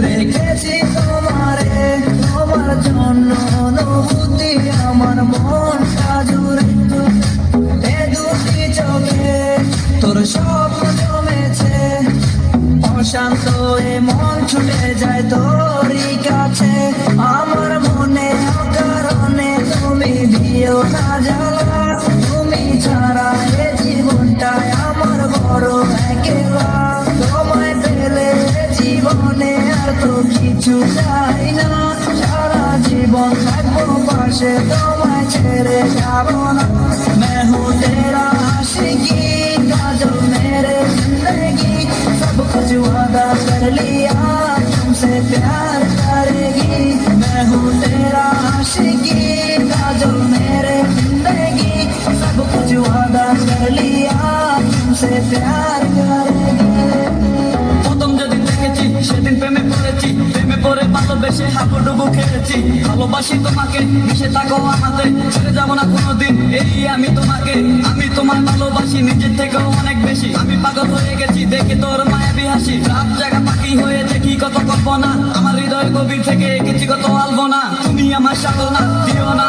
রেখেছি তোমারে, তোমার জন্য অনুভূতি আমার মন জুড়ে এ দুটি চোখে তোর সব জমেছে। অশান্ত এ মন ছুটে যায় তোরই কাছে। কিছু চাই না সারা জীবন থাকবো পাশে তোমায় ছেড়ে যাবো না मैं हूँ तेरा आशिकी काजल मेरे जिंदगी सब कुछ वादा कर लिया तुमसे प्यार करेगी मैं हूँ तेरा आशिकी काजल मेरे পড়ে ভালোবেসে খেলেছি। ভালোবাসি তোমাকে, মিশে থাকো আমাদের। ছেড়ে যাব না কোনোদিন, এই আমি তোমাকে। আমি তোমার ভালোবাসি, নিজের থেকেও অনেক বেশি। আমি পাগল হয়ে গেছি, দেখে তোর মায়াবী হাসি। রাত জায়গা পাখি হয়ে দেখি কত কল্পনা। আমার হৃদয় গভীর থেকে এঁকেছি কত না তুমি আমার সাধনা, দিও না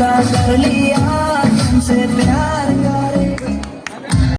ದಾಸಲಿಯಾ